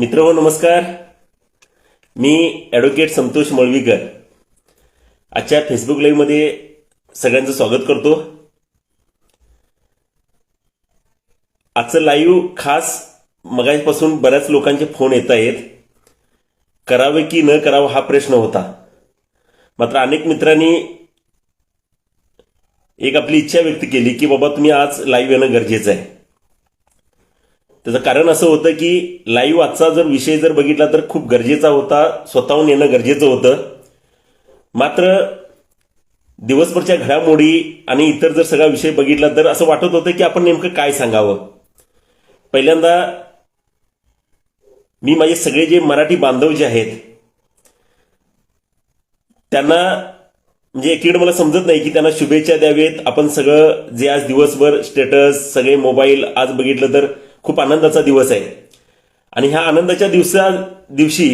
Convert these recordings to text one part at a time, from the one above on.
मित्र हो नमस्कार. मी ॲडव्होकेट संतोष मळवीकर. आजच्या फेसबुक लाईव्हमध्ये सगळ्यांचं स्वागत करतो. आजचं लाईव्ह खास मगापासून बऱ्याच लोकांचे फोन येत आहेत. करावे की न करावं हा प्रश्न होता. मात्र अनेक मित्रांनी एक आपली इच्छा व्यक्त केली की बाबा तुम्ही आज लाईव्ह येणं गरजेचं आहे. त्याचं कारण असं होतं की लाईव्ह आजचा जर विषय जर बघितला तर खूप गरजेचा होता. स्वतःहून येणं गरजेचं होतं. मात्र दिवसभरच्या घडामोडी आणि इतर जर सगळा विषय बघितला तर असं वाटत होतं की आपण नेमकं काय सांगावं. पहिल्यांदा मी माझे सगळे जे मराठी बांधव जे आहेत त्यांना म्हणजे एकीकडे मला समजत नाही की त्यांना शुभेच्छा द्यावेत. आपण सगळं जे आज दिवसभर स्टेटस सगळे मोबाईल आज बघितलं तर खूप आनंदाचा दिवस आहे. आणि ह्या आनंदाच्या दिवसा दिवशी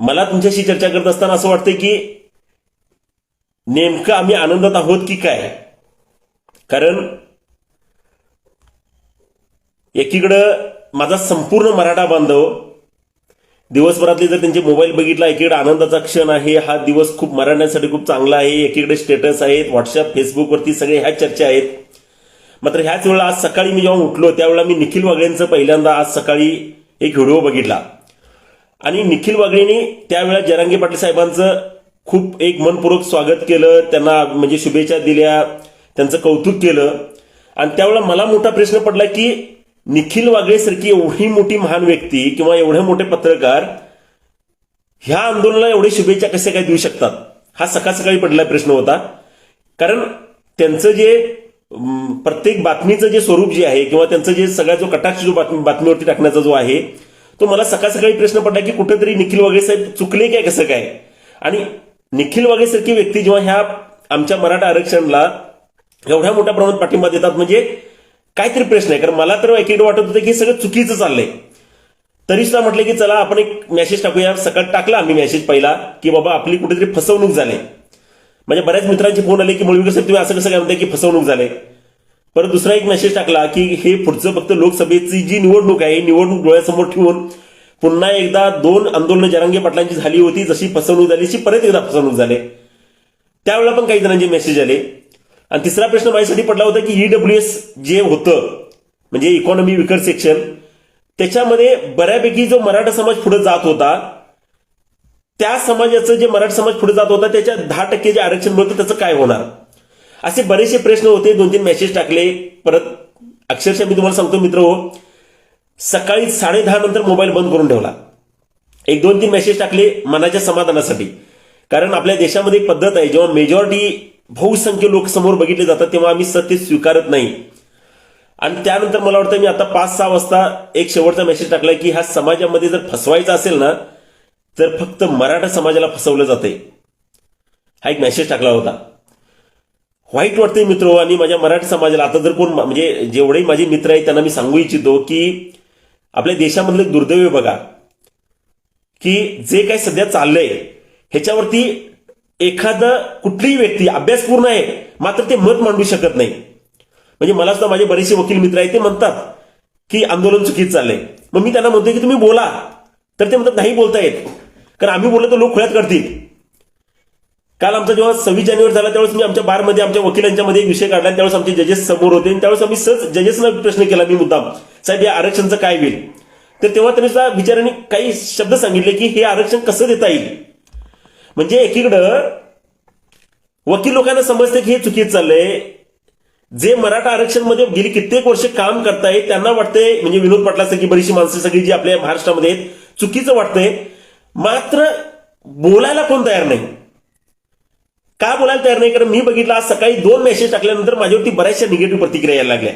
मला तुमच्याशी चर्चा करत असताना असं वाटतं की नेमकं आम्ही आनंदात आहोत की काय? कारण एकीकडं माझा संपूर्ण मराठा बांधव दिवसभरातले जर त्यांचे मोबाईल बघितला एकीकडे आनंदाचा क्षण आहे हा दिवस खूप मराठ्यांसाठी खूप चांगला आहे एकीकडे स्टेटस आहेत व्हॉट्सअप फेसबुकवरती सगळे ह्या चर्चा आहेत. मात्र ह्याच वेळेला आज सकाळी मी जेव्हा उठलो त्यावेळेला मी निखिल वागळेंचं पहिल्यांदा आज सकाळी एक व्हिडिओ बघितला. आणि निखिल वागळेंनी त्यावेळेला जरांगे पाटील साहेबांचं खूप एक मनपूर्वक स्वागत केलं त्यांना म्हणजे शुभेच्छा दिल्या त्यांचं कौतुक केलं. आणि त्यावेळेला मला मोठा प्रश्न पडला की निखिल वागळेसारखी एवढी मोठी महान व्यक्ती किंवा एवढे मोठे पत्रकार ह्या आंदोलनाला एवढी शुभेच्छा कसे काय देऊ शकतात? हा सकाळ सकाळी पडलेला प्रश्न होता. कारण त्यांचं जे प्रत्येक बातमीचं जे स्वरूप जे आहे किंवा त्यांचं जे सगळा जो कटाक्ष जो बातमी बातमीवरती टाकण्याचा जो आहे तो मला सकाळ सकाळी प्रश्न पडला की कुठेतरी निखिल वगैरे साहेब चुकले काय कसं काय? आणि निखिल वगैरे सारखी व्यक्ती जेव्हा ह्या आमच्या मराठा आरक्षणाला एवढ्या मोठ्या प्रमाणात पाठिंबा देतात म्हणजे काहीतरी प्रश्न आहे. कारण मला तर एकीकडे वाटत होतं की सगळं चुकीचं चाललंय. तरी सुद्धा म्हटलं की चला आपण एक मेसेज टाकूया. सकाळ टाकला आम्ही मेसेज पहिला की बाबा आपली कुठेतरी फसवणूक झाली. म्हणजे बऱ्याच मित्रांचे फोन आले की मुळवीकर साहेब तुम्ही असं कसं काय म्हणताय की फसवणूक झाले? परत दुसरा एक मेसेज टाकला की हे पुढचं फक्त लोकसभेची जी निवडणूक आहे ही निवडणूक डोळ्यासमोर ठेवून पुन्हा एकदा दोन आंदोलनं जरांगे पाटलांची झाली होती जशी फसवणूक झाली तशी परत एकदा फसवणूक झाली. त्यावेळेला पण काही जणांचे मेसेज आले. आणि तिसरा प्रश्न माझ्यासाठी पडला होता की ईडब्ल्यू एस जे होतं म्हणजे इकॉनॉमी विकर सेक्शन त्याच्यामध्ये बऱ्यापैकी जो मराठा समाज पुढे जात होता त्या समाजाचं जे मराठा समाज पुढे जात होता त्याच्या दहा टक्के जे आरक्षण मिळतं त्याचं काय होणार? असे बरेचसे प्रश्न होते. दोन तीन मेसेज टाकले. परत अक्षरशः मी तुम्हाला सांगतो मित्र हो सकाळी साडे दहा नंतर मोबाईल बंद करून ठेवला. एक दोन तीन मेसेज टाकले मनाच्या समाधानासाठी. कारण आपल्या देशामध्ये एक पद्धत आहे जेव्हा मेजॉरिटी बहुसंख्य लोक समोर बघितले जातात तेव्हा आम्ही सत्य स्वीकारत नाही. आणि त्यानंतर मला वाटतं मी आता पाच सहा वाजता एक शेवटचा मेसेज टाकला की ह्या समाजामध्ये जर फसवायचा असेल ना तर फक्त मराठा समाजाला फसवलं जाते हा एक मेसेज टाकला होता. वाईट वाटते मित्र आणि माझ्या मराठी समाजाला आता जर कोण म्हणजे जेवढे माझे मित्र आहेत त्यांना मी सांगू इच्छितो की आपल्या देशामधले दुर्दैव बघा की जे काही सध्या चाललंय ह्याच्यावरती एखादा कुठलीही व्यक्ती अभ्यासपूर्ण आहे मात्र ते मत मांडू शकत नाही. म्हणजे मला सुद्धा माझे बरेचसे वकील मित्र आहेत ते म्हणतात की आंदोलन चुकीचं चाललंय. मग मी त्यांना म्हणतोय की तुम्ही बोला. तर ते म्हणतात नाही बोलता येत. कारण आम्ही बोललो तर लोक खुळ्यात करतील. काल आमचा जेव्हा सव्वीस जानेवारी झाला त्यावेळेस मी आमच्या बारमध्ये आमच्या वकिलांच्या मध्ये एक विषय काढला त्यावेळेस आमचे जजेस समोर होते आणि त्यावेळेस आम्ही सहज जजेसना प्रश्न केला मी मुद्दाम साहेब या आरक्षणचं काय होईल? तर तेव्हा त्यांनी सुद्धा विचाराने काही शब्द सांगितले की हे आरक्षण कसं देता येईल? म्हणजे एकीकडं वकील लोकांना समजते की हे चुकीचं चाललंय. जे मराठा आरक्षणमध्ये गेली कित्येक वर्ष काम करतायत त्यांना वाटतंय म्हणजे विनोद पाटलासारखी बरीचशी माणसं सगळी जी आपल्या महाराष्ट्रामध्ये आहेत चुकीचं वाटतंय. मात्र बोलायला कोण तयार नाही. का बोलायला तयार नाही? कारण मी बघितलं आज सकाळी दोन मेसेज टाकल्यानंतर माझ्यावरती बऱ्याचशा निगेटिव्ह प्रतिक्रिया यायला लागल्या.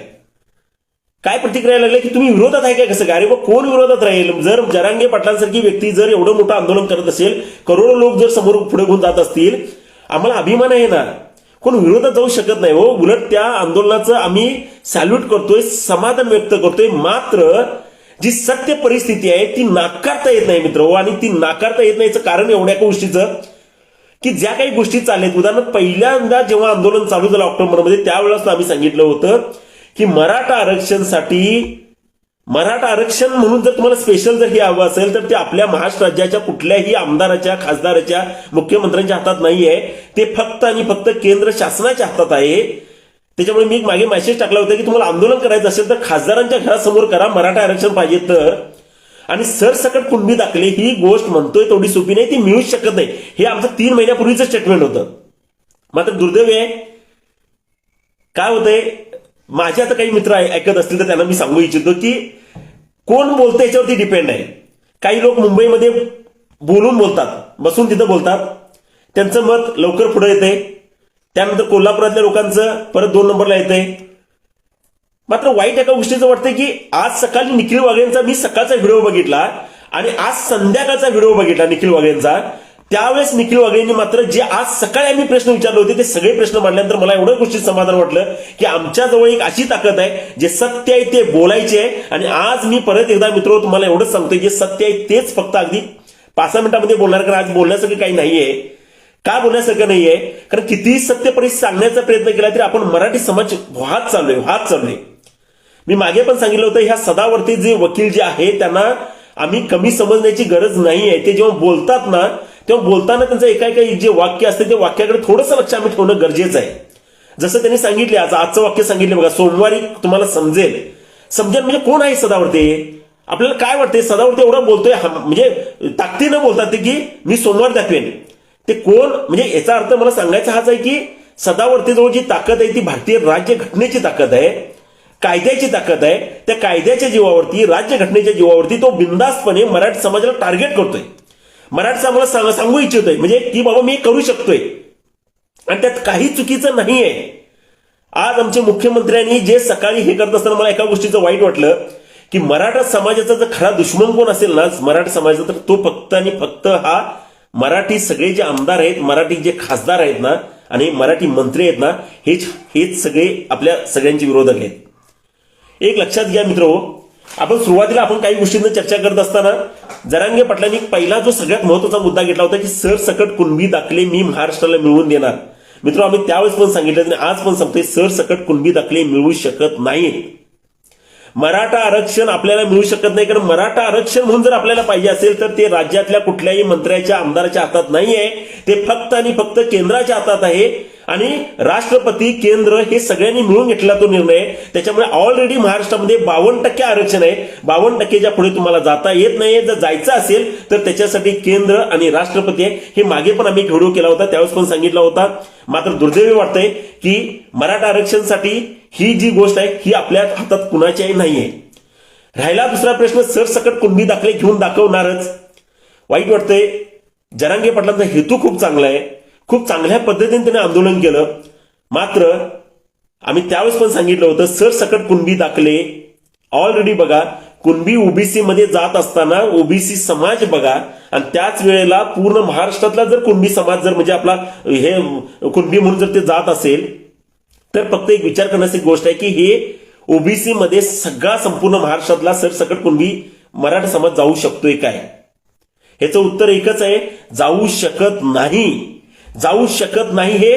काय प्रतिक्रिया लागल्या? की तुम्ही विरोधात आहे काय कसं? काय अरे मग कोण विरोधात राहील? जर जरांगे पाटलांसारखी व्यक्ती जर एवढं मोठं आंदोलन करत असेल करोडो लोक जर समोर पुढे घेऊन जात असतील आम्हाला अभिमान आहे ना? कोण विरोधात जाऊ शकत नाही हो. उलट त्या आंदोलनाचं आम्ही सॅल्यूट करतोय समाधान व्यक्त करतोय. मात्र जी सत्य परिस्थिती आहे ती नाकारता येत नाही मित्र हो. आणि ती नाकारता येत नाहीचं कारण एवढ्या गोष्टीचं की ज्या काही गोष्टी चालल्यात उदाहरणार्थ पहिल्यांदा जेव्हा आंदोलन चालू झालं ऑक्टोबरमध्ये त्यावेळेस आम्ही सांगितलं होतं की मराठा आरक्षणसाठी मराठा आरक्षण म्हणून जर तुम्हाला स्पेशल जर हे हवं असेल तर ते आपल्या महाराष्ट्र राज्याच्या कुठल्याही आमदाराच्या खासदाराच्या मुख्यमंत्र्यांच्या हातात नाही आहे ते फक्त आणि फक्त केंद्र शासनाच्या हातात आहे. त्याच्यामुळे मी मागे मेसेज टाकला होता की तुम्हाला आंदोलन करायचं असेल तर खासदारांच्या घरासमोर करा मराठा आरक्षण पाहिजे तर. आणि सरसकट कुणबी दाखले ही गोष्ट म्हणतोय तेवढी सोपी नाही ती मिळूच शकत नाही. हे आमचं तीन महिन्यापूर्वीचं स्टेटमेंट होतं. मात्र दुर्दैव आहे. काय होतंय? माझे आता काही मित्र आहे- ऐकत असतील तर त्यांना मी सांगू इच्छितो की कोण बोलतं याच्यावरती डिपेंड आहे. काही लोक मुंबईमध्ये बोलून बोलतात बसून तिथं बोलतात. त्यांचं मत लवकर पुढे येते त्यानंतर कोल्हापुरातल्या लोकांचं परत दोन नंबरला येतंय. मात्र वाईट एका गोष्टीचं वाटतं की आज सकाळी निखिल वाघेंचा मी सकाळचा व्हिडिओ बघितला आणि आज संध्याकाळचा व्हिडिओ बघितला निखिल वाघेंचा. त्यावेळेस निखिल वाघेंनी मात्र जे आज सकाळी आम्ही प्रश्न विचारले होते ते सगळे प्रश्न मांडल्यानंतर मला एवढं गोष्टीत समाधान वाटलं की आमच्याजवळ एक अशी ताकद आहे जे सत्य आहे ते बोलायचे आहे. आणि आज मी परत एकदा मित्र तुम्हाला एवढंच सांगतोय जे सत्य आहे तेच फक्त अगदी पाच सहा मिनिटांमध्ये बोलणार कारण आज बोलण्यासारखं काही नाहीये. का बोलण्यासारखं नाहीये? कारण कितीही सत्य परिस्थिती सांगण्याचा प्रयत्न केला तरी आपण मराठी समाज वाहत चाललोय वाहत चाललोय. मी मागे पण सांगितलं होतं ह्या सदावर्ती जे वकील जे आहे त्यांना आम्ही कमी समजण्याची गरज नाही आहे. ते जेव्हा बोलतात ना तेव्हा बोलताना त्यांचं एका एका जे वाक्य असते ते वाक्याकडे थोडंसं लक्ष आम्ही ठेवणं गरजेचं आहे. जसं त्यांनी सांगितले आज आजचं वाक्य सांगितले बघा सोमवारी तुम्हाला समजेल. समजेल म्हणजे कोण आहे सदावर्ते? आपल्याला काय वाटते सदावर्ते एवढं बोलतोय म्हणजे ताकदीनं बोलतात ते की मी सोमवार दाखवेन. ते कोण? म्हणजे याचा अर्थ मला सांगायचा हाच आहे की सदावरती जवळ जी ताकद आहे ती भारतीय राज्य घटनेची ताकद आहे. कायद्याची ताकद आहे त्या कायद्याच्या जीवावरती राज्यघटनेच्या जीवावरती तो बिंदास्तपणे मराठी समाजाला टार्गेट करतोय. मराठी समाजाला सांग- सांगू इच्छितोय. म्हणजे की बाबा मी करू शकतोय. आणि त्यात काही चुकीचं नाही आहे आज आमच्या मुख्यमंत्र्यांनी जे सकाळी हे करत असताना मला एका गोष्टीचं वाईट वाटलं की मराठा समाजाचा जर खरा दुश्मन कोण असेल ना मराठा समाजाचा तर तो फक्त आणि फक्त हा मराठी सगळे जे आमदार आहेत मराठी जे खासदार आहेत ना आणि मराठी मंत्री आहेत ना हेच हेच सगळे आपल्या सगळ्यांचे विरोधक आहेत. एक लक्षात घ्या मित्र हो. आपण सुरुवातीला आपण काही गोष्टींना चर्चा करत असताना जरांगे पाटलांनी पहिला जो सगळ्यात महत्त्वाचा मुद्दा घेतला होता की सरसकट कुणबी दाखले मी महाराष्ट्राला मिळवून देणार. मित्र आम्ही त्यावेळेस पण सांगितलं आणि आज पण सांगतोय सरसकट कुणबी दाखले मिळवू शकत नाहीत मराठा आरक्षण आपल्याला मिळू शकत नाही कारण मराठा आरक्षण म्हणून जर आपल्याला पाहिजे असेल तर ते राज्यातल्या कुठल्याही मंत्र्याच्या आमदाराच्या हातात नाही आहे ते फक्त आणि फक्त केंद्राच्या हातात आहे. आणि राष्ट्रपती केंद्र हे सगळ्यांनी मिळून घेतला तो निर्णय. त्याच्यामुळे ऑलरेडी महाराष्ट्रामध्ये बावन्न टक्के आरक्षण आहे. बावन्न टक्केच्या पुढे तुम्हाला जाता येत नाही जर जायचं असेल तर त्याच्यासाठी केंद्र आणि राष्ट्रपती आहे. हे मागे पण आम्ही एक व्हिडिओ केला होता त्यावेळेस पण सांगितला होता. मात्र दुर्दैवी वाटतंय की मराठा आरक्षणसाठी ही जी गोष्ट आहे ही आपल्या हातात कुणाच्याही नाहीये. राहिला दुसरा प्रश्न सरसकट कुणबी दाखले घेऊन दाखवणारच. वाईट वाटतंय जरांगे पाटलांचा हेतू खूप चांगला आहे. खूप चांगल्या पद्धतीने त्याने आंदोलन केलं. मात्र आम्ही त्यावेळेस पण सांगितलं होतं सरसकट कुणबी दाखले. ऑलरेडी बघा कुणबी ओबीसी मध्ये जात असताना ओबीसी समाज बघा आणि त्याच वेळेला पूर्ण महाराष्ट्रातला जर कुणबी समाज जर म्हणजे आपला हे कुणबी म्हणून जर ते जात असेल तर फक्त एक विचार करण्याची गोष्ट आहे की हे ओबीसी मध्ये सगळा संपूर्ण महाराष्ट्रातला सरसकट कुणबी मराठा समाज जाऊ शकतोय काय? ह्याचं उत्तर एकच आहे जाऊ शकत नाही. जाऊ शकत नाही हे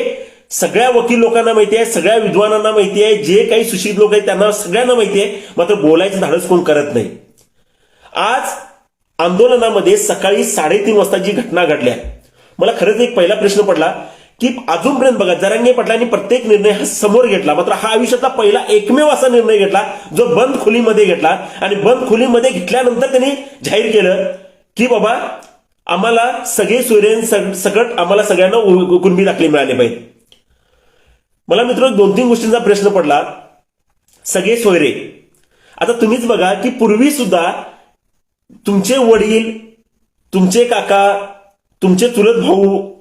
सगळ्या वकील लोकांना माहिती आहे सगळ्या विद्वानांना माहिती आहे जे काही सुशिक्षित लोक आहेत त्यांना सगळ्यांना माहिती आहे मात्र बोलायचं धाडस कोण करत नाही. आज आंदोलनामध्ये सकाळी साडेतीन वाजता जी घटना घडल्या मला खरंच एक पहिला प्रश्न पडला की अजूनपर्यंत बघा जरांगे आणि प्रत्येक निर्णय हा समोर घेतला मात्र हा आयुष्यातला पहिला एकमेव असा निर्णय घेतला जो बंद खोलीमध्ये घेतला आणि बंद खोलीमध्ये घेतल्यानंतर त्यांनी जाहीर केलं की बाबा आम्हाला सगळे सूर्यन सकट आम्हाला सगळ्यांना उ- कुणबी दाखले मिळाले पाहिजे मला मित्र दोन तीन गोष्टींचा प्रश्न पडला. सगळे सोयरे. आता तुम्हीच बघा की पूर्वी सुद्धा तुमचे वडील तुमचे काका तुमचे चुलत भाऊ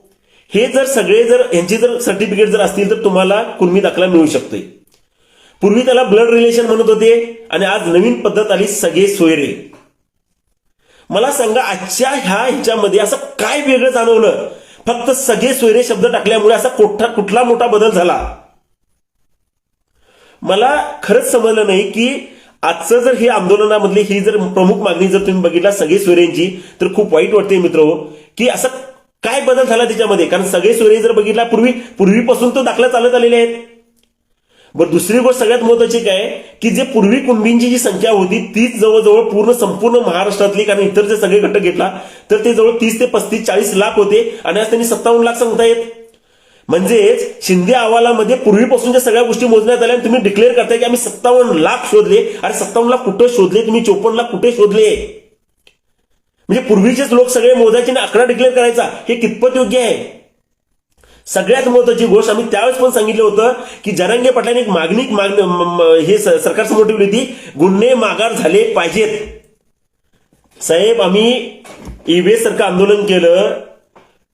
हे जर सगळे जर यांची जर सर्टिफिकेट जर असतील तर तुम्हाला कुणबी दाखला मिळू शकतोय. पूर्वी त्याला ब्लड रिलेशन म्हणत होते आणि आज नवीन पद्धत आली सगळे सोयरे. मला सांगा आजच्या ह्या ह्याच्यामध्ये असं काय वेगळं जाणवलं? फक्त सगळे सोयरे शब्द टाकल्यामुळे असा कुठला कुठला मोठा बदल झाला? मला खरंच समजलं नाही की आजचं जर हे आंदोलनामधली ही जर प्रमुख मागणी जर तुम्ही बघितला सगळे सोयऱ्यांची तर खूप वाईट वाटते मित्र हो, की असं काय बदल झाला त्याच्यामध्ये? कारण सगळे सोयरे जर बघितला पूर्वी पूर्वीपासून तो दाखला चालत आलेले आहेत. बरं दुसरी गोष्ट सगळ्यात महत्वाची काय की जे पूर्वी कुणबींची जी संख्या होती तीच जवळजवळ पूर्ण संपूर्ण महाराष्ट्रातली कारण इतर जे सगळे घटक घेतला तर ते जवळ तीस ते पस्तीस चाळीस लाख होते आणि आज त्यांनी सत्तावन्न लाख सांगतायत म्हणजेच शिंदे अहवालामध्ये पूर्वीपासूनच्या सगळ्या गोष्टी मोजण्यात आल्या आणि तुम्ही डिक्लेअर करताय की आम्ही सत्तावन्न लाख शोधले आणि सत्तावन्न लाख कुठं शोधले तुम्ही चोपन्न लाख कुठे शोधले? म्हणजे पूर्वीचेच लोक सगळे मोजायचे आणि आकडा डिक्लेअर करायचा हे कितपत योग्य आहे? सगळ्यात महत्वाची गोष्ट आम्ही त्यावेळेस पण सांगितलं होतं की जरांगे पाटलांनी एक मागणी मागणी हे स- सरकारसमोर ठेवली होती गुन्हे माघार झाले पाहिजेत. साहेब आम्ही ईव्हीएस सारखं आंदोलन केलं.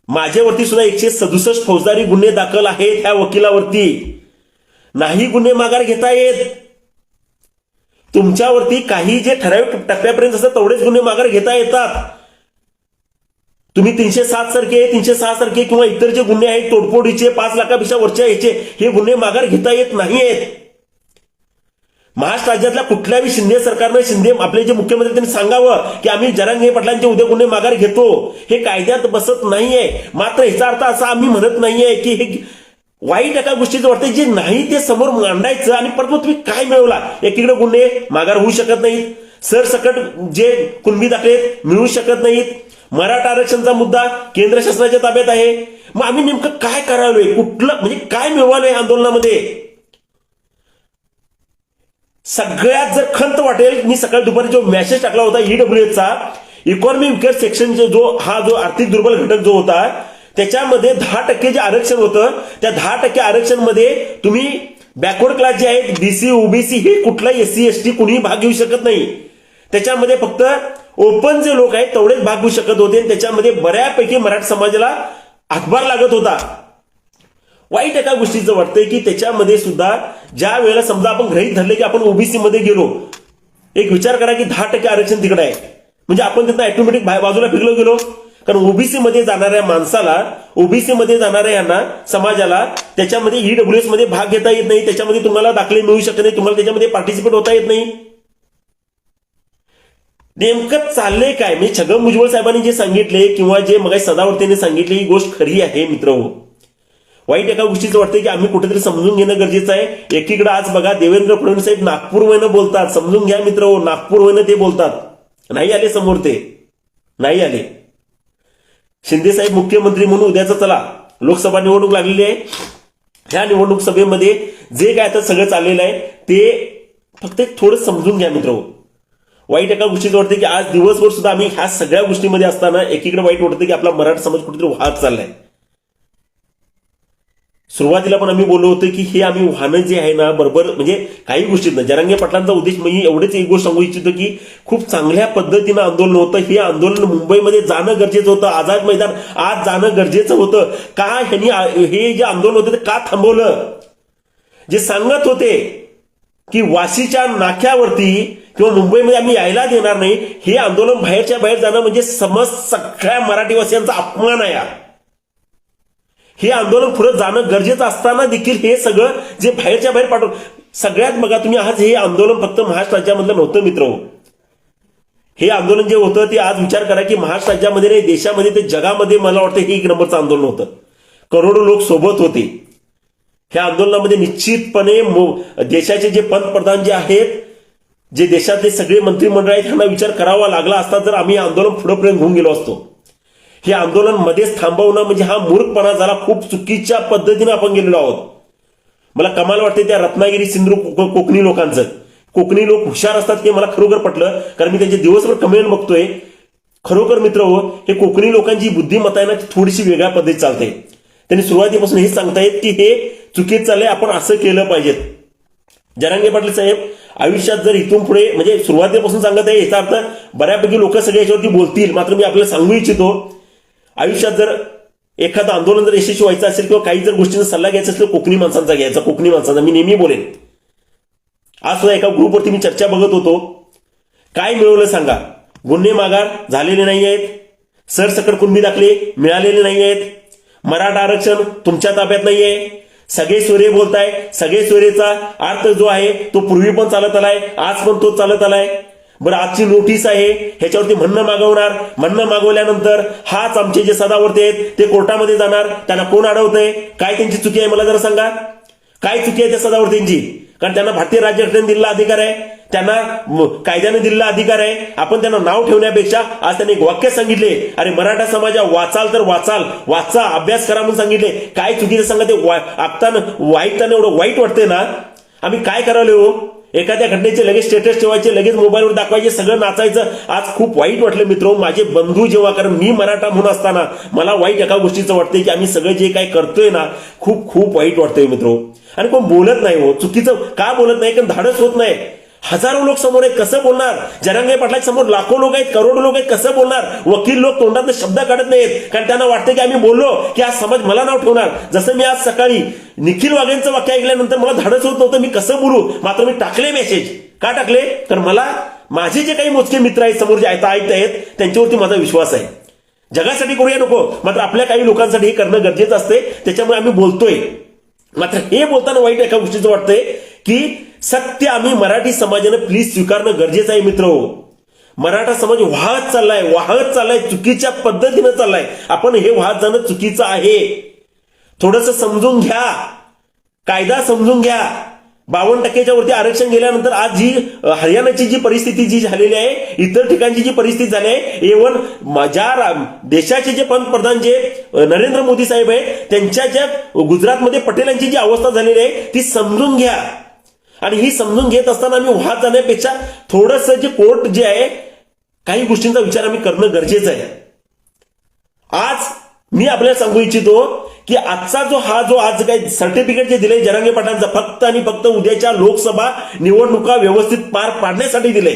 माझ्यावरती सुद्धा एकशे सदुसष्ट फौजदारी गुन्हे दाखल आहेत ह्या वकिलावरती. नाही गुन्हे माघार घेता येत. तुमच्यावरती काही जे ठराविक टप्प्यापर्यंत असतात तेवढेच गुन्हे माघार घेता येतात. तुम्ही तीनशे सात सारखे तीनशे सहा सारखे किंवा इतर जे गुन्हे आहेत तोडफोडीचे पाच लाखापेक्षा वरच्या याचे हे गुन्हे माघार घेता येत नाही आहेत महाराष्ट्र राज्यातल्या कुठल्याही शिंदे सरकारनं शिंदे आपले जे मुख्यमंत्री त्यांनी सांगावं की आम्ही जरांगे पाटलांचे उद्या गुन्हे माघार घेतो. हे कायद्यात बसत नाहीये. मात्र ह्याचा अर्थ असा आम्ही म्हणत नाहीये की हे वाईट एका गोष्टीचं वाटतं जे नाही ते समोर मांडायचं आणि परत तुम्ही काय मिळवला? एकीकडे गुन्हे माघार होऊ शकत नाहीत. सरसकट जे कुणबी दाखले आहेत, मिळू शकत नाहीत. मराठा आरक्षणचा मुद्दा केंद्र शासनाच्या ताब्यात आहे. मग आम्ही नेमकं काय करालोय कुठलं म्हणजे काय मिळवालोय आंदोलनामध्ये? सगळ्यात जर खंत वाटेल मी सकाळी दुपारी जो मेसेज टाकला होता ईडब्ल्यूएचा इकॉनॉमी विकेअर सेक्शनचा जो हा जो आर्थिक दुर्बल घटक जो होता त्याच्यामध्ये दहा टक्के जे आरक्षण होतं त्या दहा टक्के आरक्षणमध्ये तुम्ही बॅकवर्ड क्लास जे आहेत बीसी ओबीसी हे कुठलाही एस सी एस टी कुणीही भाग घेऊ शकत नाही. त्याच्यामध्ये फक्त ओपन जे लोक आहेत तेवढेच भाग घेऊ शकत होते त्याच्यामध्ये बऱ्यापैकी मराठा समाजाला हातभार लागत होता. वाईट एका गोष्टीचं वाटतंय की त्याच्यामध्ये सुद्धा ज्या वेळेला समजा आपण ग्रहित धरले की आपण ओबीसी मध्ये गेलो एक विचार करा की दहा टक्के आरक्षण तिकडे आहे. म्हणजे आपण त्यांना ऑटोमॅटिक बाजूला फिरलो गेलो. कारण ओबीसी मध्ये जाणाऱ्या माणसाला ओबीसी मध्ये जाणाऱ्या यांना समाजाला त्याच्यामध्ये ईडब्ल्यूएसमध्ये भाग घेता येत नाही. त्याच्यामध्ये तुम्हाला दाखले मिळू शकत नाही. तुम्हाला त्याच्यामध्ये पार्टिसिपेट होता येत नाही. नेमकं चाललंय काय? म्हणजे छगन भुजबळ साहेबांनी जे सांगितले किंवा जे मग सदावर्तीने सांगितले ही गोष्ट खरी आहे मित्र हो वाईट एका गोष्टीचं वाटतं की आम्ही कुठेतरी समजून घेणं गरजेचं आहे. एकीकडे आज बघा देवेंद्र फडणवीस साहेब नागपूर बोलतात. समजून घ्या मित्र हो नागपूरवनं ते बोलतात. नाही आले समोर ते नाही आले. शिंदे साहेब मुख्यमंत्री म्हणून उद्याचं चला. लोकसभा निवडणूक लागलेली आहे. ह्या निवडणूक सभेमध्ये जे काय आता सगळं चाललेलं आहे ते फक्त एक थोडं समजून घ्या मित्र वाईट एका गोष्टीचं वाटतं की आज दिवसभर सुद्धा आम्ही ह्या सगळ्या गोष्टीमध्ये असताना एकीकडे वाईट वाटतं की आपला मराठा समाज कुठेतरी वाहत चाललाय. सुरुवातीला पण आम्ही बोललो होतो की हे आम्ही वाहनं जे आहे ना बरोबर म्हणजे काही गोष्टीत ना जरांगे पाटलांचा उद्देश मी एवढेच एक गोष्ट सांगू इच्छितो की खूप चांगल्या पद्धतीनं आंदोलन होतं. हे आंदोलन मुंबईमध्ये जाणं गरजेचं होतं. आझाद मैदान आज जाणं गरजेचं होतं. का ह्यांनी हे जे आंदोलन होतं ते का थांबवलं? जे सांगत होते की वाशीच्या नाक्यावरती किंवा मुंबईमध्ये आम्ही यायला देणार नाही हे आंदोलन बाहेरच्या बाहेर जाणं म्हणजे समज सगळ्या मराठीवासियांचा अपमान आहे हे. आंदोलन पुढे जाणं गरजेचं असताना देखील हे सगळं जे बाहेरच्या बाहेर पाठव सगळ्यात बघा तुम्ही आज हे आंदोलन फक्त महाराष्ट्र राज्यामधलं नव्हतं मित्र हो. हे आंदोलन जे होतं ते आज विचार करा की महाराष्ट्र राज्यामध्ये नाही देशामध्ये ते जगामध्ये मला वाटतं हे एक नंबरचं आंदोलन होतं. करोडो लोक सोबत होते. ह्या आंदोलनामध्ये निश्चितपणे मो- देशाचे जे पंतप्रधान जे आहेत जे देशातले सगळे मंत्रिमंडळ आहेत त्यांना विचार करावा लागला असता जर आम्ही आंदोलन पुढेपर्यंत घेऊन गेलो असतो. हे आंदोलन मध्येच थांबवणं म्हणजे हा मूर्खपणा झाला. खूप चुकीच्या पद्धतीने आपण गेलेलो आहोत. मला कमाल वाटते त्या रत्नागिरी सिंधू कोकणी लोकांचं. कोकणी लोक हुशार असतात हे मला खरोखर पटलं कारण मी त्यांचे दिवसभर कमेंट बघतोय. खरोखर मित्र हो हे कोकणी लोकांची बुद्धिमत्ता आहे ना ती थोडीशी वेगळ्या पद्धतीत चालते. त्यांनी सुरुवातीपासून हे सांगतायत की हे चुकीत चाललंय आपण असं केलं पाहिजेत. जरांगे पाटील साहेब आयुष्यात जर इथून पुढे म्हणजे सुरुवातीपासून सांगत आहे याचा अर्थ बऱ्यापैकी लोक सगळे याच्यावरती बोलतील. मात्र मी आपल्याला सांगू इच्छितो आयुष्यात जर एखादं आंदोलन जर यशस्वी व्हायचं असेल किंवा काही जर गोष्टींचा सल्ला घ्यायचा असेल तर कोकणी माणसांचा घ्यायचा कोकणी माणसांचा. मी नेहमी बोलेन. आज सुद्धा एका ग्रुपवरती मी चर्चा बघत होतो. काय मिळवलं सांगा? गुन्हे माघार झालेले नाही आहेत. सरसकट कुणबी दाखले मिळालेले नाही आहेत. मराठा आरक्षण तुमच्या ताब्यात आहे सगळे सूर्य बोलताय सगळे सूर्यचा अर्थ जो आहे तो पूर्वी पण चालत आलाय आज पण तो चालत आलाय. बरं आजची नोटीस आहे ह्याच्यावरती म्हणणं मागवणार. म्हणणं मागवल्यानंतर हाच आमचे जे सदावर्ते आहेत ते कोर्टामध्ये जाणार. त्यांना कोण अडवतंय? काय त्यांची चुकी आहे मला जरा सांगा. काय चुकी आहे त्या सदावर्तींची? कारण त्यांना भारतीय राज्यघटनेने दिलेला अधिकार आहे. त्यांना कायद्याने दिलेला अधिकार आहे. आपण त्यांना नाव ठेवण्यापेक्षा आज त्यांनी एक वाक्य सांगितले. अरे मराठा समाजा वाचाल तर वाचाल. वाचा अभ्यास करा म्हणून सांगितले. काय चुकीचं सांगा ते वा- वाईटताना एवढं वाईट वाटतंय ना? आम्ही काय करायलो? हो एखाद्या घटनेचे लगेच स्टेटस ठेवायचे लगेच मोबाईलवर दाखवायचे सगळं नाचायचं. आज खूप वाईट वाटलं मित्र. माझे बंधू जेव्हा कारण मी मराठा म्हणून असताना मला वाईट एका गोष्टीचं वाटतंय की आम्ही सगळं जे काही करतोय ना खूप खूप वाईट वाटतंय मित्र. आणि कोण बोलत नाही हो. चुकीचं का बोलत नाही? कारण धाडस होत नाही. हजारो लोक समोर आहेत कसं बोलणार? जरांगे पाटला समोर लाखो लोक आहेत करोडो लोक आहेत कसं बोलणार? वकील लोक तोंडात शब्द काढत नाहीत. कारण त्यांना वाटतं की आम्ही बोललो की आज समाज मला नाव ठेवणार. जसं मी आज सकाळी निखिल वाघेंचं वाक्य ऐकल्यानंतर मला धाडच होत नव्हतं मी कसं बोलू? मात्र मी टाकले मेसेज का टाकले? तर मला माझे जे काही मोजके मित्र आहेत समोर जे ऐकता ऐकत आहेत त्यांच्यावरती माझा विश्वास आहे. जगासाठी करूया नको मात्र आपल्या काही लोकांसाठी हे करणं गरजेचं असते. त्याच्यामुळे आम्ही बोलतोय. मात्र हे बोलताना वाईट एका गोष्टीचं वाटतंय की सत्य आम्ही मराठी समाजानं प्लीज स्वीकारणं गरजेचं आहे मित्र. मराठा समाज वाहत चाललाय वाहत चाललाय चुकीच्या पद्धतीनं चाललाय. आपण हे वाहत जाणं चुकीचं आहे. थोडस समजून घ्या. कायदा समजून घ्या. बावन्न टक्क्याच्या वरती आरक्षण गेल्यानंतर आज जी हरियाणाची जी परिस्थिती जी झालेली आहे इतर ठिकाणची जी परिस्थिती झाली आहे एवन ज्या रा- देशाचे जे पंतप्रधान जे नरेंद्र मोदी साहेब आहेत त्यांच्या ज्या गुजरातमध्ये पटेलांची जी अवस्था झालेली आहे ती समजून घ्या. आणि ही समजून घेत असताना आम्ही वाहत जाण्यापेक्षा थोडस जे कोर्ट जे आहे काही गोष्टींचा विचार आम्ही करणं गरजेचं आहे. आज मी आपल्याला सांगू इच्छितो की आजचा जो हा जो आज काही सर्टिफिकेट जे दिले जरांगे पाटांचा फक्त आणि फक्त उद्याच्या लोकसभा निवडणुका व्यवस्थित पार पाडण्यासाठी दिले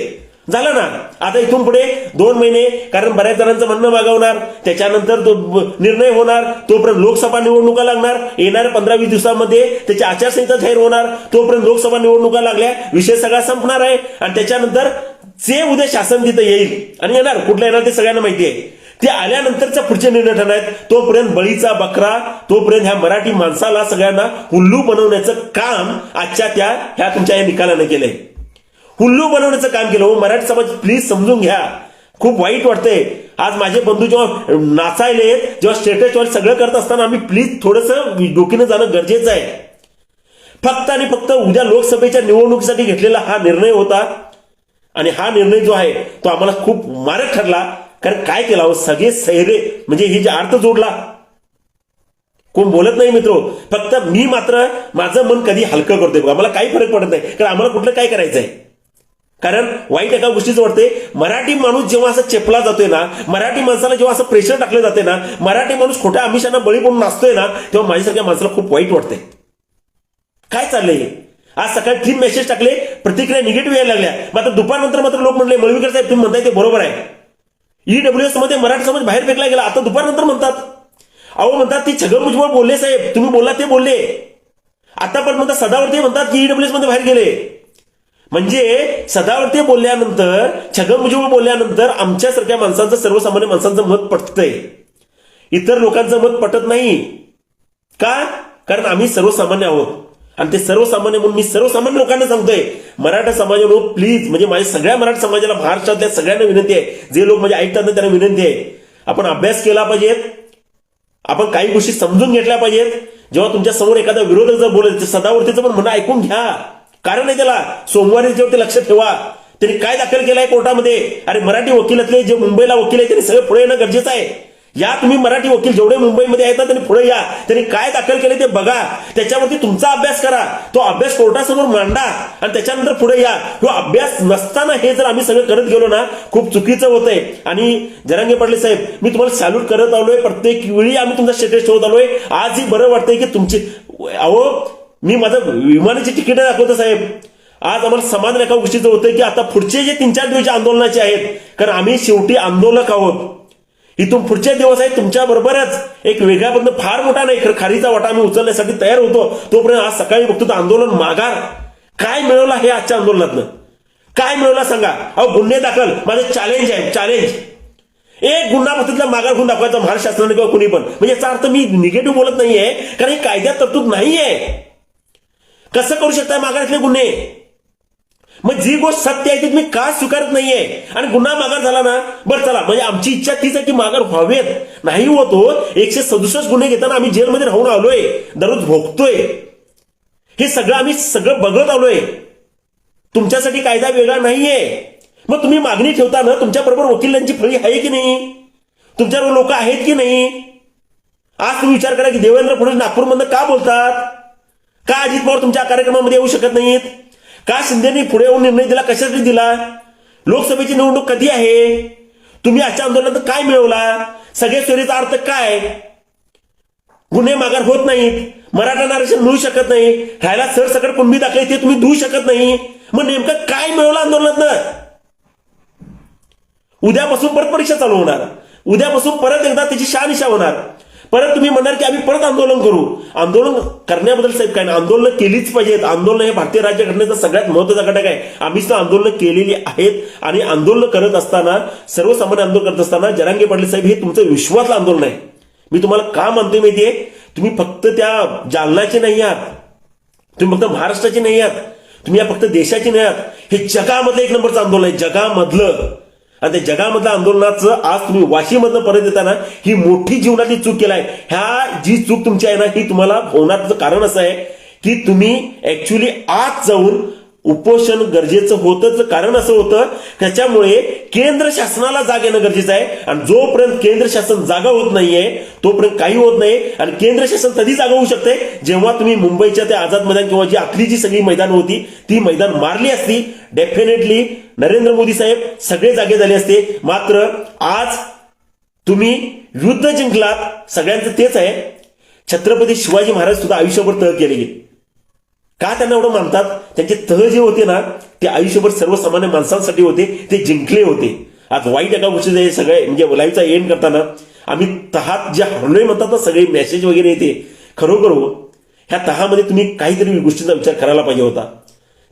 झालं ना? आता इथून पुढे दोन महिने कारण बऱ्याच जणांचं म्हणणं मागवणार त्याच्यानंतर तो निर्णय होणार तोपर्यंत लोकसभा निवडणुका लागणार येणाऱ्या पंधरा वीस दिवसामध्ये त्याची आचारसंहिता जाहीर होणार तोपर्यंत लोकसभा निवडणुका लागल्या विषय सगळा संपणार आहे आणि त्याच्यानंतर जे उद्या शासन तिथं येईल आणि येणार कुठलं येणार ते सगळ्यांना माहिती आहे. ते आल्यानंतरचा पुढचे निर्णय ठरणार आहेत तोपर्यंत बळीचा बकरा तोपर्यंत ह्या मराठी माणसाला सगळ्यांना हुल्लू बनवण्याचं काम आजच्या त्या ह्या तुमच्या या निकालाने केलंय. हुल्लू बनवण्याचं काम केलं. हो मराठी समाज प्लीज समजून घ्या. खूप वाईट वाटतंय. आज माझे बंधू जेव्हा नाचायले जेव्हा स्टेटस सगळं करत असताना आम्ही प्लीज थोडंसं डोकीनं जाणं गरजेचं आहे. फक्त आणि फक्त उद्या लोकसभेच्या निवडणुकीसाठी घेतलेला हा निर्णय होता. आणि हा निर्णय जो आहे तो आम्हाला खूप मारक ठरला. कारण काय केला? हो सगळे सैरे म्हणजे हे जे अर्थ जोडला. कोण बोलत नाही मित्र. फक्त मी मात्र माझं मन कधी हलकं करतोय बघा. मला काही फरक पडत नाही. कारण आम्हाला कुठलं काय करायचं आहे कारण वाईट एका गोष्टीचं वाटते मराठी माणूस जेव्हा असं चेपला जातोय ना मराठी माणसाला जेव्हा असं प्रेशर टाकलं जाते ना मराठी माणूस खोट्या आमिषांना बळी पडून नाचतोय ना तेव्हा माझ्यासारख्या माणसाला खूप वाईट वाटते काय चाललंय हे? आज सकाळी तीन मेसेज टाकले प्रतिक्रिया निगेटिव्ह यायला लागल्या. मात्र दुपारनंतर मात्र लोक म्हणले मळवीकर साहेब तुम्ही म्हणताय ते बरोबर आहे. ईडब्ल्यू एसमध्ये मराठी समाज बाहेर फेकला गेला आता दुपारनंतर म्हणतात. अहो म्हणतात ती छगन भुजबळ बोलले साहेब तुम्ही बोला ते बोलले. आता पण म्हणतात सदावरती म्हणतात की ईडब्ल्यू एसमध्ये बाहेर गेले. म्हणजे सदावर्ती बोलल्यानंतर छगन बोलल्यानंतर आमच्यासारख्या माणसांचं सर्वसामान्य माणसांचं मत पटतंय. इतर लोकांचं मत पटत नाही. का? कारण आम्ही सर्वसामान्य आहोत. आणि ते सर्वसामान्य म्हणून मी सर्वसामान्य लोकांना सांगतोय. मराठा समाजाला प्लीज म्हणजे माझ्या सगळ्या मराठा समाजाला महाराष्ट्रातल्या सगळ्यांना विनंती आहे. जे लोक म्हणजे ऐकतात ना त्यांना विनंती आहे. आपण अभ्यास केला पाहिजेत. आपण काही गोष्टी समजून घेतल्या पाहिजेत. जेव्हा तुमच्यासमोर एखादा विरोधक जर बोलेल सदावर्तीचं पण म्हणणं ऐकून घ्या. कारण आहे त्याला. सोमवारी जेव्हा ते लक्ष ठेवा. त्यांनी काय दाखल केलंय कोर्टामध्ये? अरे मराठी वकिलातले जे मुंबईला वकील आहे त्यांनी सगळं पुढे येणं गरजेचं आहे. या तुम्ही मराठी वकील जेवढे मुंबईमध्ये आहेत ना त्यांनी पुढे या. त्यांनी काय दाखल केले ते बघा. त्याच्यावरती तुमचा अभ्यास करा. तो अभ्यास कोर्टासमोर मांडा आणि त्याच्यानंतर पुढे या. तो अभ्यास नसताना हे जर आम्ही सगळं करत गेलो ना खूप चुकीचं होतंय. आणि जरांगे पाटील साहेब मी तुम्हाला सॅल्यूट करत आलोय. प्रत्येक वेळी आम्ही तुमचा स्टेटस ठेवत आलोय. आजही बरं वाटतंय की तुमची अहो मी माझं विमानाची तिकीट दाखवतो साहेब. आज आम्हाला समाधान एका गोष्टीचं होतं की आता पुढचे जे तीन चार दिवस आंदोलनाचे आहेत कारण आम्ही शेवटी आंदोलक आहोत. इथून पुढचे दिवस आहेत तुमच्या बरोबरच. एक वेगळा बंद फार मोठा नाही खरं खारीचा वाटा आम्ही उचलण्यासाठी तयार होतो. तोपर्यंत आज सकाळी बघतो तर आंदोलन माघार. काय मिळवलं हे आजच्या आंदोलनातनं? काय मिळवला सांगा? अहो गुन्हे दाखल. माझं चॅलेंज आहे चॅलेंज एक गुन्हा पद्धतीला माघार घेऊन दाखवायचा महाराष्ट्र शासनाने किंवा कुणी पण. म्हणजे याचा अर्थ मी निगेटिव्ह बोलत नाहीये कारण ही कायद्यात तरतूद नाहीये. कसं करू शकता माघारातले गुन्हे? मग जी गोष्ट सत्य आहे ती तुम्ही का स्वीकारत नाहीये? आणि गुन्हा माघार झाला ना बरं चला म्हणजे आमची इच्छा तीच आहे की माघार व्हावेत. नाही होतो एकशे सदुसष्ट गुन्हे घेताना आम्ही जेलमध्ये राहून आलोय. दररोज भोगतोय. हे सगळं आम्ही सगळं बघत आलोय. तुमच्यासाठी कायदा वेगळा नाहीये. मग तुम्ही मागणी ठेवताना ना तुमच्याबरोबर वकिलांची फळी आहे की नाही? तुमच्याबरोबर लोक आहेत की नाही? आज तुम्ही विचार करा की देवेंद्र फडणवीस नागपूरमधनं का बोलतात? का अजित पवार तुमच्या कार्यक्रमामध्ये येऊ शकत नाहीत? का शिंदेनी पुढे येऊन निर्णय दिला? कशासाठी दिला? लोकसभेची निवडणूक कधी आहे? तुम्ही आजच्या आंदोलनात काय मिळवला? सगळे सोयीचा अर्थ काय? गुन्हे माघार होत नाहीत. मराठा आरक्षण मिळू शकत नाही. राहायला सरसकट कुणबी दाखले ते तुम्ही देऊ शकत नाही. मग नेमकं काय मिळवलं आंदोलनात उद्यापासून परत परीक्षा चालू होणार. उद्यापासून परत एकदा त्याची शहानिशा होणार. परत तुम्ही म्हणणार की आम्ही परत आंदोलन करू. आंदोलन करण्याबद्दल साहेब काय नाही. आंदोलन केलीच पाहिजेत. आंदोलन हे भारतीय राज्यघटनेचा सगळ्यात महत्त्वाचा घटक आहे. आम्ही सुद्धा आंदोलन केलेली आहेत आणि आंदोलन करत असताना सर्वसामान्य आंदोलन करत असताना जरांगे पाटील साहेब हे तुमचं विश्वातलं आंदोलन आहे. मी तुम्हाला का मानतोय माहितीये तुम्ही फक्त त्या जालनाचे नाही आहात. तुम्ही फक्त महाराष्ट्राचे नाही आहात. तुम्ही या फक्त देशाचे नाही आहात. हे जगामधलं एक नंबरचं आंदोलन आहे. जगामधलं. आणि त्या जगामधलं आंदोलनाचं आज तुम्ही वाशीमधनं परत येताना ही मोठी जीवनातली चूक केलाय. ह्या जी चूक तुमची आहे ना ही तुम्हाला होण्याचं कारण असं आहे की तुम्ही ऍक्च्युली आज जाऊन उपोषण गरजेचं होतंच कारण असं होतं त्याच्यामुळे केंद्र शासनाला जाग येणं गरजेचं आहे. आणि जोपर्यंत केंद्र शासन जागा होत नाहीये तोपर्यंत काही होत नाही. आणि केंद्र शासन कधी जागा होऊ शकते. जेव्हा तुम्ही मुंबईच्या त्या आझाद मैदान किंवा जी आपली जी सगळी मैदान होती ती मैदान मारली असती. डेफिनेटली नरेंद्र मोदी साहेब सगळे जागे झाले असते. मात्र आज तुम्ही युद्ध जिंकलात सगळ्यांचं तेच आहे. छत्रपती शिवाजी महाराज सुद्धा आयुष्यभर तह केले गेले का त्यांना एवढं मानतात? त्यांचे तह जे होते ना ते आयुष्यभर सर्वसामान्य माणसांसाठी होते ते जिंकले होते. आज वाईट एका गोष्टीचं हे सगळे म्हणजे लाईव्हचा एंड करताना आम्ही तहात जे हरलोय म्हणतात ना सगळे मेसेज वगैरे येते. खरोखर हो ह्या तहामध्ये तुम्ही काहीतरी गोष्टींचा विचार करायला पाहिजे होता.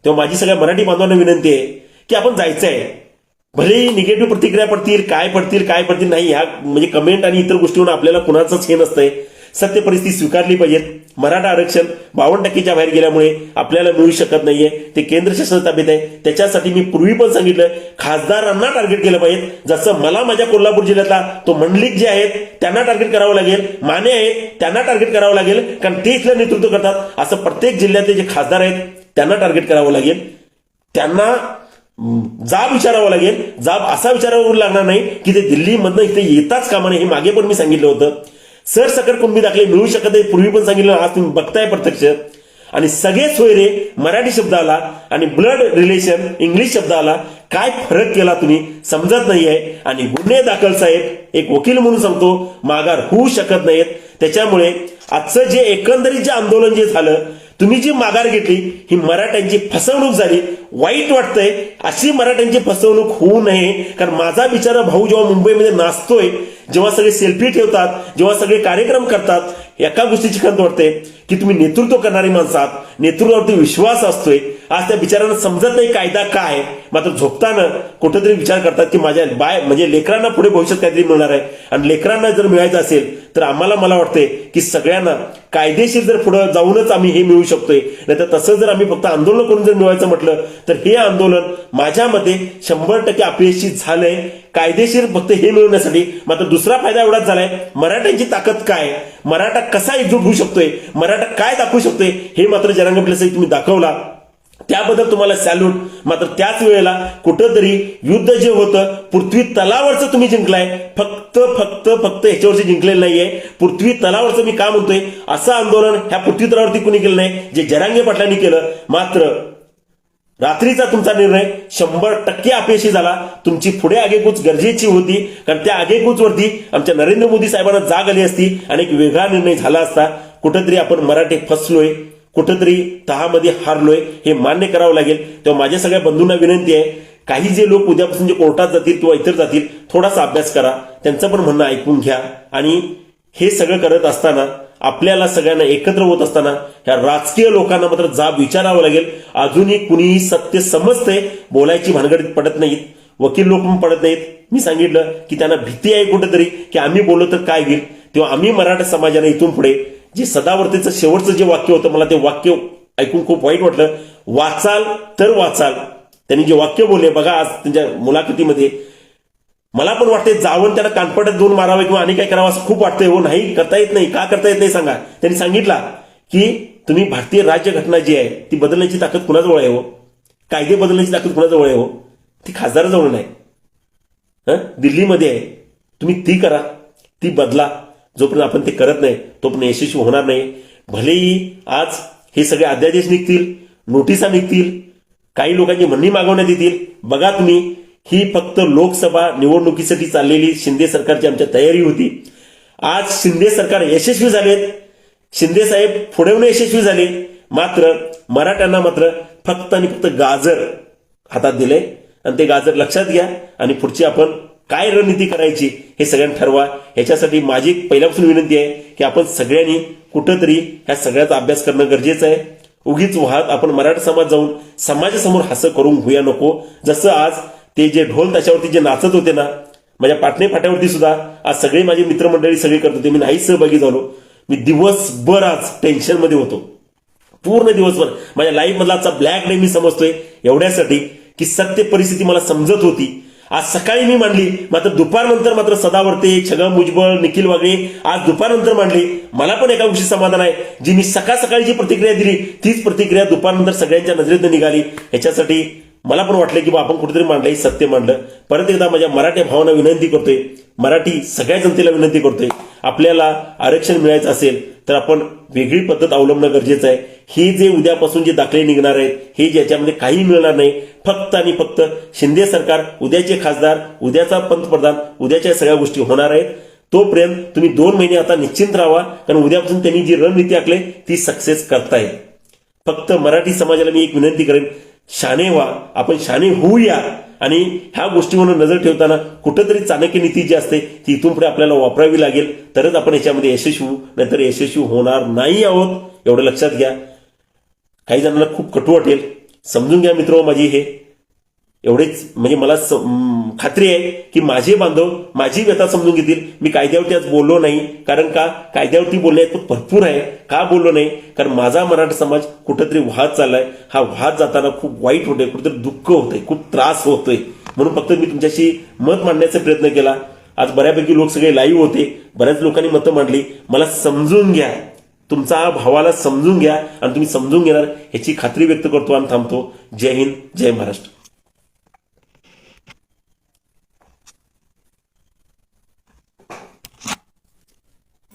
तेव्हा माझी सगळ्या मराठी बांधवांना विनंती आहे की आपण जायचं आहे भलेही निगेटिव्ह प्रतिक्रिया पडतील काय पडतील काय पडतील नाही ह्या म्हणजे कमेंट आणि इतर गोष्टीवर आपल्याला कुणाचंच हे नसतंय. सत्य परिस्थिती स्वीकारली पाहिजेत. मराठा आरक्षण बावन्न टक्केच्या बाहेर गेल्यामुळे आपल्याला मिळू शकत नाहीये. ते केंद्र शासन ताब्यात आहे. त्याच्यासाठी मी पूर्वी पण सांगितलं खासदारांना टार्गेट केलं पाहिजे जसं मला माझ्या कोल्हापूर जिल्ह्यातला तो मंडलिक जे आहेत त्यांना टार्गेट करावं लागेल. माने आहेत त्यांना टार्गेट करावं लागेल. कारण ते इथलं नेतृत्व करतात. असं प्रत्येक जिल्ह्यातले जे खासदार आहेत त्यांना टार्गेट करावं लागेल. त्यांना जाब विचारावं लागेल. जाब असा विचारावं लागणार नाही की ते दिल्लीमधनं इथे येताच कामा नये हे मागे पण मी सांगितलं होतं. सरसकट कुणबी दाखले मिळू शकत नाही. पूर्वी पण सांगितलं आज तुम्ही बघताय प्रत्यक्ष. आणि सगळे सोयरे मराठी शब्द आला आणि ब्लड रिलेशन इंग्लिश शब्द आला काय फरक केला तुम्ही समजत नाहीये. आणि गुन्हे दाखल साहेब एक वकील म्हणून सांगतो माघार होऊ शकत नाहीत. त्याच्यामुळे आजचं जे एकंदरीत जे आंदोलन जे झालं तुम्ही जी माघार घेतली ही मराठ्यांची फसवणूक झाली वाईट वाटतंय अशी मराठ्यांची फसवणूक होऊ नये. कारण माझा बिचारा भाऊ जेव्हा मुंबईमध्ये नाचतोय जेव्हा सगळे सेल्फी ठेवतात जेव्हा सगळे कार्यक्रम करतात एका गोष्टीची खंत वाटते की तुम्ही नेतृत्व करणारी माणसात नेतृत्वावरती विश्वास असतोय. आज त्या बिचारांना समजत नाही कायदा काय. मात्र झोपताना कुठेतरी विचार करतात की माझ्या बाय म्हणजे लेकरांना पुढे भविष्यात काहीतरी मिळणार आहे. आणि लेकरांना जर मिळायचं असेल तर आम्हाला मला वाटते की सगळ्यांना कायदेशीर जर पुढे जाऊनच आम्ही हे मिळू शकतोय. नाहीतर तसं जर आम्ही फक्त आंदोलन करून जर मिळवायचं म्हटलं तर हे आंदोलन माझ्या मते शंभर टक्के अपयशी झालंय. कायदेशीर फक्त हे मिळवण्यासाठी. मात्र दुसरा फायदा एवढाच झालाय मराठ्यांची ताकद काय? मराठा कसा एकजूट होऊ शकतोय? मराठा काय दाखवू शकतोय? हे मात्र जरांग प्लेस तुम्ही दाखवला. त्याबद्दल तुम्हाला सॅल्यूट मात्र त्याच वेळेला कुठंतरी युद्ध जे होतं पृथ्वी तलावरचं तुम्ही जिंकलाय. फक्त फक्त फक्त याच्यावरती जिंकलेलं नाहीये. पृथ्वी तलावरचं मी का म्हणतोय? असं आंदोलन ह्या पृथ्वी तलावरती कुणी केलं नाही. जे जरांगे पाटलांनी केलं. मात्र रात्रीचा तुमचा निर्णय शंभर टक्के अपयशी झाला. तुमची पुढे आगेकूच गरजेची होती. कारण त्या आगेकूचवरती आमच्या नरेंद्र मोदी साहेबांना जाग आली असती आणि एक वेगळा निर्णय झाला असता. कुठंतरी आपण मराठी फसलोय. कुठंतरी तहामध्ये हारलोय हे मान्य करावं लागेल. तेव्हा माझ्या सगळ्या बंधूंना विनंती आहे काही जे लोक उद्यापासून जे कोर्टात जातील किंवा इतर जातील थोडासा अभ्यास करा. त्यांचं पण म्हणणं ऐकून घ्या. आणि हे सगळं करत असताना आपल्याला सगळ्यांना एकत्र होत असताना ह्या राजकीय लोकांना मात्र जाब विचारावं लागेल. अजूनही कुणीही सत्य समजतंय बोलायची भानगडीत पडत नाहीत. वकील लोक पण पडत नाहीत. मी सांगितलं की त्यांना भीती आहे कुठेतरी की आम्ही बोललो तर काय होईल? तेव्हा आम्ही मराठा समाजाने इथून पुढे जे सदावर्तीचं शेवटचं जे वाक्य होतं मला ते वाक्य ऐकून खूप वाईट वाटलं. वाचाल तर वाचाल. त्यांनी जे वाक्य बोलले बघा आज त्यांच्या मुलाखतीमध्ये मला पण वाटते जावं त्याला कानपटात दोन मारावे किंवा आणि काय करावं असं खूप वाटतंय. हो नाही करता येत नाही. का करता येत नाही सांगा. त्यांनी सांगितला की तुम्ही भारतीय राज्यघटना जी आहे ती बदलण्याची ताकद कुणाजवळ आहे हो? कायदे बदलण्याची ताकद कुणाजवळ आहे हो? ती खासदाराजवळ नाही. दिल्लीमध्ये आहे. तुम्ही ती करा ती बदला. जोपर्यंत आपण ते करत नाही तोपर्यंत यशस्वी होणार नाही. भलेही आज हे सगळे अध्यादेश निघतील नोटिसा निघतील काही लोकांची म्हणणी मागवण्यात येतील. बघा तुम्ही ही फक्त लोकसभा निवडणुकीसाठी चाललेली शिंदे सरकारची आमच्या तयारी होती. आज शिंदे सरकार यशस्वी झालेत. शिंदे साहेब पुढे यशस्वी झाले. मात्र मराठ्यांना मात्र फक्त आणि फक्त गाजर हातात दिले आणि ते गाजर लक्षात घ्या आणि पुढची आपण काय रणनीती करायची हे सगळ्यांनी ठरवा. याच्यासाठी माझी एक पहिल्यापासून विनंती आहे की आपण सगळ्यांनी कुठंतरी ह्या सगळ्याचा अभ्यास करणं गरजेचं आहे. उगीच वाहत आपण मराठा समाज जाऊन समाजासमोर हसं करून होऊया नको. जसं आज ते जे ढोल त्याच्यावरती जे नाचत होते ना माझ्या पाटणे फाट्यावरती सुद्धा आज सगळे माझे मित्रमंडळी सगळे करत होते. मी नाही सहभागी झालो. मी दिवसभर आज टेन्शनमध्ये होतो. पूर्ण दिवसभर. माझ्या लाईफमधला आजचा ब्लॅक डे मी समजतोय एवढ्यासाठी की सत्य परिस्थिती मला समजत होती. आज सकाळी मी मांडली मात्र दुपारनंतर मात्र सदावर्ते छगन भुजबळ निखिल वागळे आज दुपारनंतर मांडली. मला पण एका गोष्टी समाधान आहे जी मी सकाळ सकाळी जी प्रतिक्रिया दिली तीच प्रतिक्रिया दुपारनंतर सगळ्यांच्या नजरेत निघाली. याच्यासाठी मला पण वाटलं की बा आपण कुठेतरी मांडलं हे सत्य मांडलं. परत एकदा माझ्या मराठी भावांना विनंती करतोय. मराठी सगळ्या जनतेला विनंती करतोय. आपल्याला आरक्षण मिळायचं असेल तर आपण वेगळी पद्धत अवलंबणं गरजेचं आहे. हे जे उद्यापासून जे दाखले निघणार आहेत हे ज्याच्यामध्ये काही मिळणार नाही. फक्त आणि फक्त शिंदे सरकार उद्याचे खासदार उद्याचा पंतप्रधान उद्याच्या सगळ्या गोष्टी होणार आहेत. तोपर्यंत तुम्ही दोन महिने आता निश्चिंत राहा कारण उद्यापासून त्यांनी जी रणनीती आखली ती सक्सेस करतायत. फक्त मराठी समाजाला मी एक विनंती करेन शाने व्हा आपण शाने होऊया. आणि ह्या गोष्टीवर नजर ठेवताना कुठंतरी चाणक्य नीती जी असते ती इथून पुढे आपल्याला वापरावी लागेल. तरच आपण याच्यामध्ये यशस्वी होऊ नाहीतर यशस्वी होणार नाही आहोत एवढं लक्षात घ्या. काही जणांना खूप कटू वाटेल. समजून घ्या मित्र माझी हे. एवढेच म्हणजे मला खात्री आहे की माझे बांधव माझी व्यथा समजून घेतील. मी कायद्यावरती आज बोललो नाही. कारण का? कायद्यावरती बोलण्यात भरपूर आहे. का बोललो नाही? कारण माझा मराठा समाज कुठंतरी वाहत चाललाय. हा वाहत जाताना खूप वाईट होतोय. कुठेतरी दुःख होतंय. खूप त्रास होतोय. म्हणून फक्त मी तुमच्याशी मत मांडण्याचा प्रयत्न केला. आज बऱ्यापैकी लोक सगळे लाईव्ह होते. बऱ्याच लोकांनी मतं मांडली. मला समजून घ्या. तुमचा भावाला समजून घ्या. आणि तुम्ही समजून घेणार ह्याची खात्री व्यक्त करतो आणि थांबतो. जय हिंद. जय महाराष्ट्र.